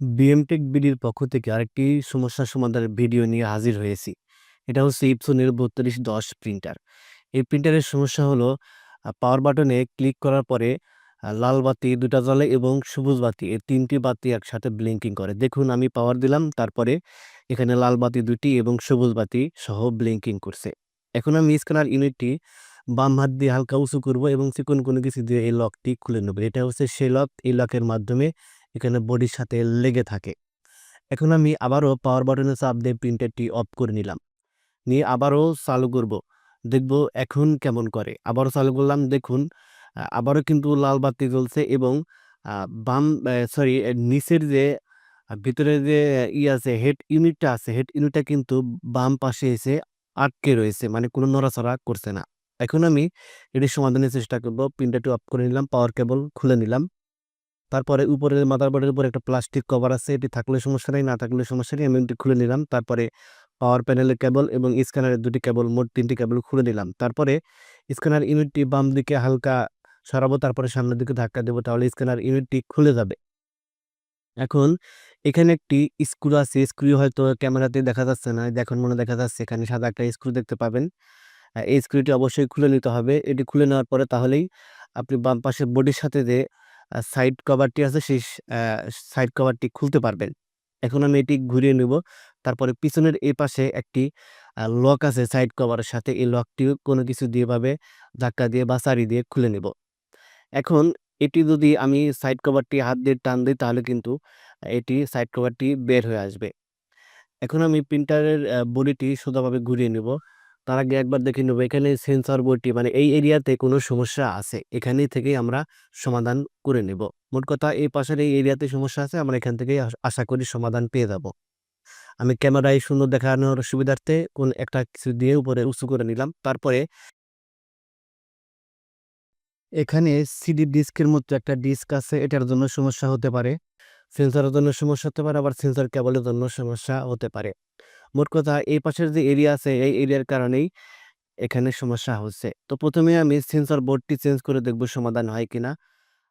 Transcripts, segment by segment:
বিএমটেক বিডির পক্ষ থেকে আরেকটি সমস্যা সমাধানের ভিডিও নিয়ে হাজির হয়েছি। এটা হচ্ছে ইপসনের ৩২১০ প্রিন্টার। এই প্রিন্টারের সমস্যা হলো পাওয়ার বাটনে ক্লিক করার পরে লাল বাতি ২ টা জ্বলে এবং সবুজ বাতি এই তিনটি বাতি একসাথে ব্লিংকিং করে। দেখুন আমি পাওয়ার দিলাম তারপরে এখানে লাল বাতি ২ টি এবং সবুজ বাতি সহ ব্লিংকিং করছে। এখন আমি স্ক্যানার ইউনিটটি বাম হাত দিয়ে হালকা উঁচু করব এবং চিকন কোনো কিছু দিয়ে এই লকটি খুলে নেব। এটা হচ্ছে সেই লক, এই লকের মাধ্যমে এখানে বডির সাথে লেগে থাকে। এখন আমি আবারও পাওয়ার বাটনে চাপ দিয়ে প্রিন্টারটি অফ করে নিলাম। নিয়ে আবারও চালু করব। দেখব এখন কেমন করে। আবারও চালু করলাম দেখুন আবারও কিন্তু লাল বাতি জ্বলছে এবং বাম সরি নিচের যে ভিতরে যে ই আছে হেড ইউনিটটা আছে, হেড ইউনিটটা কিন্তু বাম পাশে এসে আটকে রয়েছে। মানে কোনো নড়াচড়া করছে না। এখন আমি এটি সমাধানের চেষ্টা করব। প্রিন্টারটি অফ করে নিলাম, পাওয়ার কেবল খুলে নিলাম। তারপরে উপরের মাদারবোর্ডের উপরে একটা প্লাস্টিক কভার আছে। এটি থাকলে সমস্যা নেই না থাকলে সমস্যা নেই। আমি এটি খুলে নিলাম। তারপরে পাওয়ার প্যানেলের কেবল এবং স্ক্যানারের ২ টি কেবল মোট ৩ টি কেবল খুলে নিলাম। তারপরে স্ক্যানার ইউনিটটি বাম দিকে হালকা সরাবো, তারপরে সামনের দিকে ধাক্কা দেবো তাহলে স্ক্যানার ইউনিটটি খুলে যাবে। এখন এখানে একটি স্ক্রু আছে। স্ক্রু হয়তো ক্যামেরাতে দেখা যাচ্ছে না। দেখুন মনে দেখা যাচ্ছে এখানে সাদা একটা স্ক্রু দেখতে পাবেন। এই স্ক্রুটি অবশ্যই খুলে নিতে হবে। এটি খুলে নেওয়ার পরে তাহলেই আপনি বাম পাশের বডির সাথে যে সাইড কভারটি আছে, সেই সাইড কভারটি খুলতে পারবেন। এখন আমি এটি ঘুরিয়ে নিব। তারপরে পিছনের এই পাশে একটি লক আছে সাইড কভারের সাথে। এই লকটিও কোনো কিছু দিয়ে এভাবে ধাক্কা দিয়ে বা চাবি দিয়ে খুলে নেব এখন এটি যদি আমি সাইড কভারটি হাত দিয়ে টান দিই, তাহলে কিন্তু এটি সাইড কভারটি বের হয়ে আসবে। এখন আমি প্রিন্টারের বডিটি সোজাভাবে ঘুরিয়ে নিব। তার আগে একবার দেখে নেব, এখানে সেন্সর বোর্ডটি মানে এই এরিয়াতে কোনো সমস্যা আছে। এখানে থেকেই আমরা সমাধান করে নেব। মোট কথা এই পাশের এই এরিয়াতে সমস্যা আছে, আমরা এখান আস আশা করি সমাধান পেয়ে যাব। আমি ক্যামেরায় সুন্দর দেখানোর সুবিধার্থে কোন একটা কিছু দিয়ে উপরে উঁচু করে নিলাম। তারপরে এখানে সিডি ডিস্কের মতো একটা ডিস্ক আছে। এটার জন্য সমস্যা হতে পারে। সেন্সরের জন্য সমস্যা হতে পারে, আবার সেন্সর কেবলের জন্য সমস্যা হতে পারে। মোট কথা এই পাশের যে এরিয়া আছে, এই এরিয়ার কারণেই এখানে সমস্যা হচ্ছে। তো প্রথমে আমি সেন্সর বোর্ডটি চেঞ্জ করে দেখব সমাধান হয় কিনা।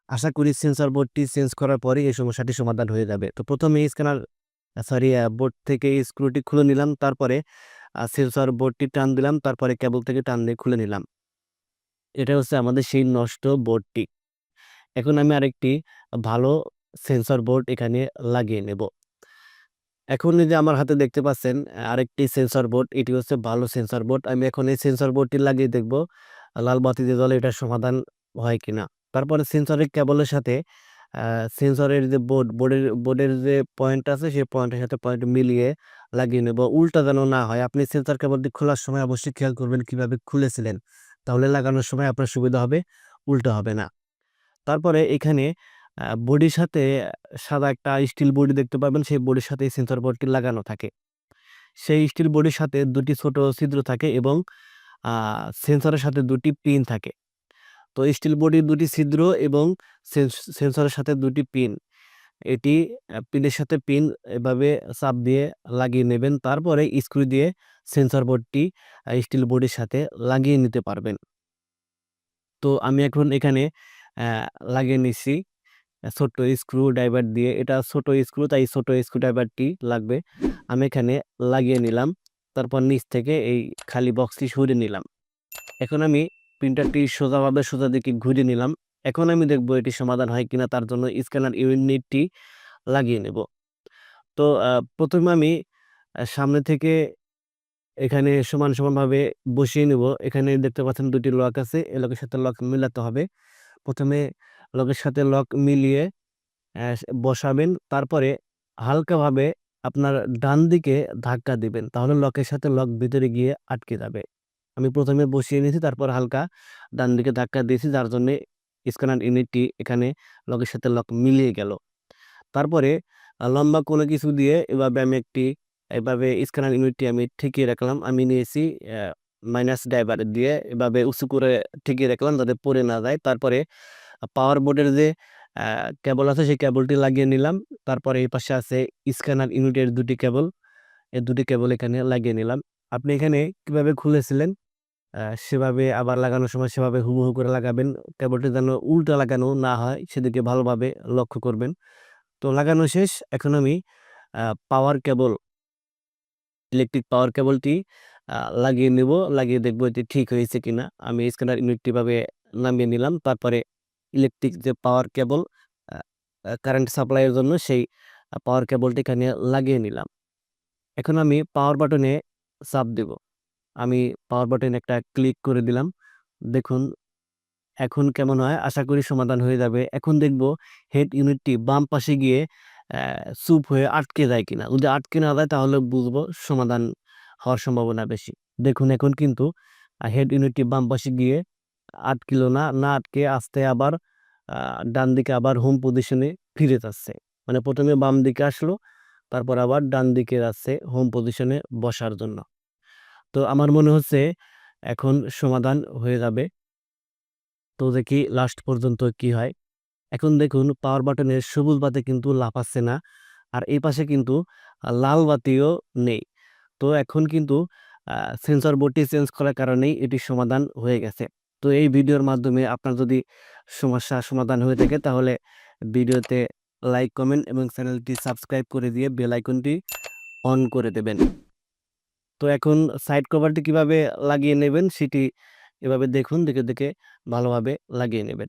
আশা করি সেন্সর বোর্ডটি চেঞ্জ করার পরেই এই সমস্যাটি সমাধান হয়ে যাবে। তো ১ম এ স্ক্যানার সরি বোর্ড থেকে স্ক্রুটি খুলে নিলাম। তারপরে সেন্সর বোর্ডটি টান দিলাম। তারপরে কেবল থেকে টান দিয়ে খুলে নিলাম। এটা হচ্ছে আমাদের সেই নষ্ট বোর্ডটি। এখন আমি আরেকটি ভালো সেন্সর বোর্ড এখানে লাগিয়ে নেব। এখন এই যে আমার হাতে দেখতে পাচ্ছেন আরেকটি সেন্সর বোর্ড। এটি হচ্ছে ভালো সেন্সর বোর্ড। আমি এখন এই সেন্সর বোর্ডটি লাগিয়ে দেখব লাল বাতি যে জ্বলে এটার সমাধান হয় কিনা। তারপরে সেন্সরের কেবলের সাথে সেন্সরের যে বোর্ড, বোর্ডের বোর্ডের যে পয়েন্ট আছে সেই পয়েন্টের সাথে পয়েন্ট মিলিয়ে লাগিয়ে নেব। উল্টা যেন না হয়। আপনি সেন্সর কেবলটি খোলার সময় অবশ্যই খেয়াল করবেন কীভাবে খুলেছিলেন। তাহলে লাগানোর সময় আপনার সুবিধা হবে, উল্টা হবে না। তারপরে এখানে বডির সাথে সাদা একটা স্টিল বডি দেখতে পাবেন। সেই বডির সাথে এই সেন্সর বোর্ডটি লাগানো থাকে। সেই স্টিল বডির সাথে ২ টি ছোট ছিদ্র থাকে এবং সেন্সরের সাথে ২ টি পিন থাকে। তো স্টিল বডির ২ টি ছিদ্র এবং সেন্স সেন্সরের সাথে ২ টি পিন। এটি পিনের সাথে পিন এভাবে চাপ দিয়ে লাগিয়ে নেবেন। তারপরে স্ক্রু দিয়ে সেন্সর বোর্ডটি স্টিল বডির সাথে লাগিয়ে নিতে পারবেন। তো আমি এখন এখানে লাগিয়ে নিচ্ছি। ছোট্ট স্ক্রু ড্রাইভার দিয়ে। এটা ছোট স্ক্রু তাই ছোট স্ক্রু ড্রাইভারটি লাগবে। আমি এখানে লাগিয়ে নিলাম। তারপর নিচ থেকে এই খালি বক্সটি সরিয়ে নিলাম। এখন আমি প্রিন্টারটি সোজাভাবে সোজা দিকে ঘুরিয়ে নিলাম। এখন আমি দেখব এটি সমাধান হয় কিনা তার জন্য স্ক্যানার ইউনিটটি লাগিয়ে নেব। তো আ ১ম এ আমি সামনে থেকে এখানে সমান, সমানভাবে বসিয়ে নেব এখানে দেখতে পাচ্ছেন ২ টি লক আছে। এই লকের সাথে লক মিলাতে হবে। ১ম এ লকের সাথে লক মিলিয়ে বসাবেন। তারপরে হালকাভাবে আপনার ডান দিকে ধাক্কা দিবেন। তাহলে লকের সাথে লক ভিতরে গিয়ে আটকে যাবে। আমি প্রথমে বসিয়ে নিয়েছি, তারপর হালকা ডান দিকে ধাক্কা দিয়েছি যার জন্যে স্ক্যানার ইউনিটটি এখানে লকের সাথে লক মিলিয়ে গেল। তারপরে লম্বা কোনো কিছু দিয়ে এভাবে আমি একটি, এভাবে স্ক্যানার ইউনিটটি আমি ঠেকিয়ে রাখলাম। আমি নিয়েছি মাইনাস ড্রাইভার দিয়ে এভাবে উঁচু করে ঠেকিয়ে রাখলাম যাতে পড়ে না যায়। তারপরে পাওয়ার বোর্ডের যে কেবল আছে, সেই কেবলটি লাগিয়ে নিলাম। তারপরে এই পাশে আছে স্ক্যানার ইউনিটের দুটি কেবল। এই ২ টি কেবল এখানে লাগিয়ে নিলাম। আপনি এখানে কীভাবে খুলেছিলেন সেভাবে আবার লাগানোর সময় সেভাবে হুবহু করে লাগাবেন। কেবলটি যেন উল্টা লাগানো না হয়, সেদিকে ভালোভাবে লক্ষ্য করবেন। তো লাগানো শেষ। এখন আমি পাওয়ার কেবল ইলেকট্রিক পাওয়ার কেবলটি লাগিয়ে নেব। লাগিয়ে দেখব এটি ঠিক হয়েছে কিনা। আমি স্ক্যানার ইউনিটটি এভাবে নামিয়ে নিলাম। তারপরে ইলেকট্রিক যে পাওয়ার কেবল কারেন্ট সাপ্লাইয়ের জন্য সেই পাওয়ার কেবলটি এখানে লাগিয়ে নিলাম। এখন আমি পাওয়ার বাটনে চাপ দেব। আমি পাওয়ার বাটনে একটা ক্লিক করে দিলাম। দেখুন, এখন কেমন হয়? আশা করি সমাধান হয়ে যাবে। এখন দেখব হেড ইউনিটটি বাম পাশে গিয়ে চুপ হয়ে আটকে যায় কিনা। যদি আটকে না যায়, তাহলে বুঝব সমাধান হওয়ার সম্ভাবনা বেশি। দেখুন, এখন কিন্তু হেড ইউনিটটি বাম পাশে গিয়ে আটকিল না। না আটকে আস্তে আবার ডান দিকে আবার হোম পজিশনে ফিরে যাচ্ছে। মানে প্রথমে বাম দিকে আসলো, তারপর আবার ডান দিকে যাচ্ছে হোম পজিশনে বসার জন্য। তো আমার মনে হচ্ছে এখন সমাধান হয়ে যাবে। তো দেখি লাস্ট পর্যন্ত কি হয়। এখন দেখুন পাওয়ার বাটনের সবুজ বাতি কিন্তু লাফাচ্ছে না। আর এই পাশে কিন্তু লাল বাতিও নেই। তো এখন কিন্তু সেন্সর বোর্ডটি চেঞ্জ করার কারণেই এটির সমাধান হয়ে গেছে। তো এই ভিডিওর মাধ্যমে আপনার যদি সমস্যা সমাধান হয়ে থাকে তাহলে ভিডিওতে লাইক, কমেন্ট এবং চ্যানেলটি সাবস্ক্রাইব করে দিয়ে বেল আইকনটি অন করে দেবেন। তো এখন সাইড কভারটি কীভাবে লাগিয়ে নেবেন সেটি এভাবে দেখুন। দেখে, দেখে ভালোভাবে লাগিয়ে নেবেন।